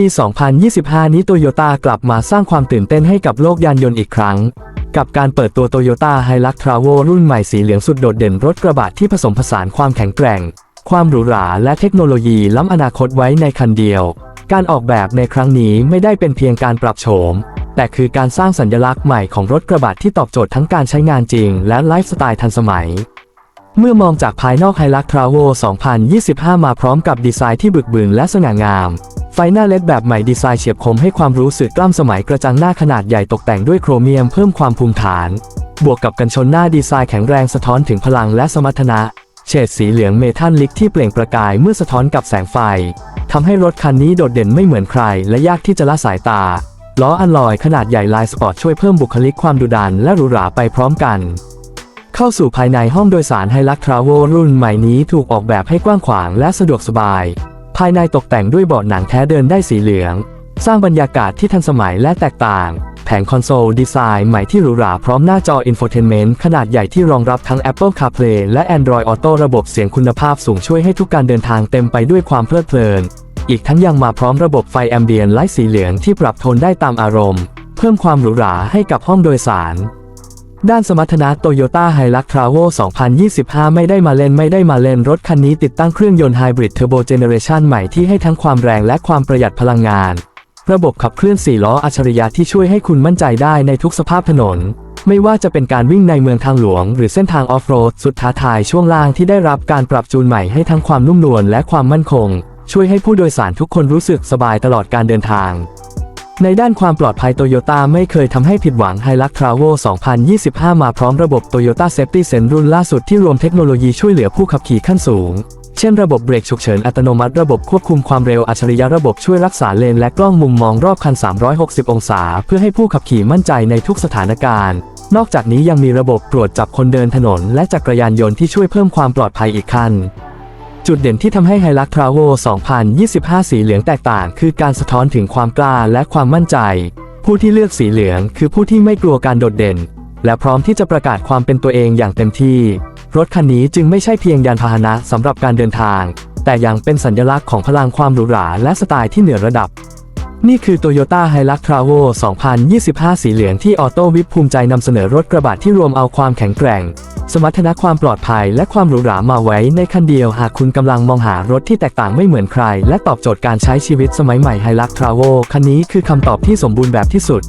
ปี 2025 นี้โตโยต้ากลับมาสร้างความตื่นเต้นให้กับโลกยานยนต์อีกครั้ง กับการเปิดตัว Toyota Hilux Travel รุ่นใหม่สีเหลืองสุดโดดเด่นรถกระบะที่ผสมผสานความแข็งแกร่ง ความหรูหราและเทคโนโลยีล้ำอนาคตไว้ในคันเดียว การออกแบบในครั้งนี้ไม่ได้เป็นเพียงการปรับโฉม แต่คือการสร้างสัญลักษณ์ใหม่ของรถกระบะที่ตอบโจทย์ทั้งการใช้งานจริง และไลฟ์สไตล์ทันสมัยเมื่อมองจากภายนอก Hilux Travel 2025 มาพร้อมกับดีไซน์ที่บึกบึนและสง่างาม ไฟหน้าเล็ดแบบใหม่ดีไซน์เฉียบคมให้ความรู้สึกกล้ำสมัยกระจังหน้าขนาดใหญ่ตกแต่งด้วยโครเมียมเพิ่มความภูมิฐาน บวกกับกันชนหน้าดีไซน์แข็งแรงสะท้อนถึงพลังและสมรรถนะ เฉดสีเหลืองเมทัลลิกที่เปล่งประกายเมื่อสะท้อนกับแสงไฟทำให้รถคันนี้โดดเด่นไม่เหมือนใคร และยากที่จะละสายตา ล้ออัลลอยขนาดใหญ่ลายสปอร์ตช่วยเพิ่มบุคลิกความดุดันและหรูหราไปพร้อมกัน เข้าสู่ภายในห้องโดยสารไฮลักทราเวลรุ่นใหม่นี้ถูกออกแบบให้กว้างขวางและสะดวกสบาย ภายในตกแต่งด้วยเบาะหนังแท้เดินได้สีเหลือง สร้างบรรยากาศที่ทันสมัยและแตกต่าง แผงคอนโซลดีไซน์ใหม่ที่หรูหราพร้อมหน้าจออินโฟเทนเมนต์ขนาดใหญ่ที่รองรับทั้ง Apple CarPlay และ Android Auto ระบบเสียงคุณภาพสูงช่วยให้ทุกการเดินทางเต็มไปด้วยความเพลิดเพลิน อีกทั้งยังมาพร้อมระบบไฟแอมเบียนไลท์สีเหลืองที่ปรับโทนได้ตามอารมณ์ เพิ่มความหรูหราให้กับห้องโดยสาร ด้านสมรรถนะ Toyota Hilux Travel 2025 ไม่ได้มาเล่นไม่ได้มาเล่นรถคันนี้ติดตั้งเครื่องยนต์ไฮบริดเทอร์โบเจเนเรชันใหม่ที่ให้ทั้งความแรงและความประหยัดพลังงาน ระบบขับเคลื่อน 4 ล้ออัจฉริยะที่ช่วยให้คุณมั่นใจได้ในทุกสภาพถนน ไม่ว่าจะเป็นการวิ่งในเมืองทางหลวง หรือเส้นทางออฟโรดสุดท้าทายช่วงล่างที่ได้รับการปรับจูนใหม่ให้ทั้งความนุ่มนวลและความมั่นคง ช่วยให้ผู้โดยสารทุกคนรู้สึกสบายตลอดการเดินทาง ในด้านความปลอดภัยโตโยต้าไม่เคยทำให้ผิดหวัง Hilux Travel 2025 มาพร้อมระบบ Toyota Safety Sense รุ่นล่าสุดที่รวมเทคโนโลยีช่วยเหลือผู้ขับขี่ขั้นสูง เช่นระบบเบรกฉุกเฉินอัตโนมัติระบบควบคุมความเร็วอัจฉริยะระบบช่วยรักษาเลนและกล้องมุมมองรอบคัน 360 องศา เพื่อให้ผู้ขับขี่มั่นใจในทุกสถานการณ์ นอกจากนี้ยังมีระบบตรวจจับคนเดินถนน และจักรยานยนต์ที่ช่วยเพิ่มความปลอดภัยอีกขั้น จุดเด่นที่ทำให้ไฮลักทราเวล2025 สีเหลืองแตกต่าง คือการสะท้อนถึงความกล้าและความมั่นใจ ผู้ที่เลือกสีเหลืองคือผู้ที่ไม่กลัวการโดดเด่น และพร้อมที่จะประกาศความเป็นตัวเองอย่างเต็มที่ รถคันนี้จึงไม่ใช่เพียงยานพาหนะสำหรับการเดินทาง แต่ยังเป็นสัญลักษณ์ของพลังความหรูหราและสไตล์ที่เหนือระดับ นี่คือ Toyota Hilux Travo 2025 สีเหลืองที่ออโต้วิปภูมิใจนำเสนอรถกระบะที่รวมเอาความแข็งแกร่ง สมรรถนะความปลอดภัยและความหรูหรามาไว้ในคันเดียวหากคุณกำลังมองหารถที่แตกต่างไม่เหมือนใคร และตอบโจทย์การใช้ชีวิตสมัยใหม่ Hilux Travo คันนี้คือคำตอบที่สมบูรณ์แบบที่สุด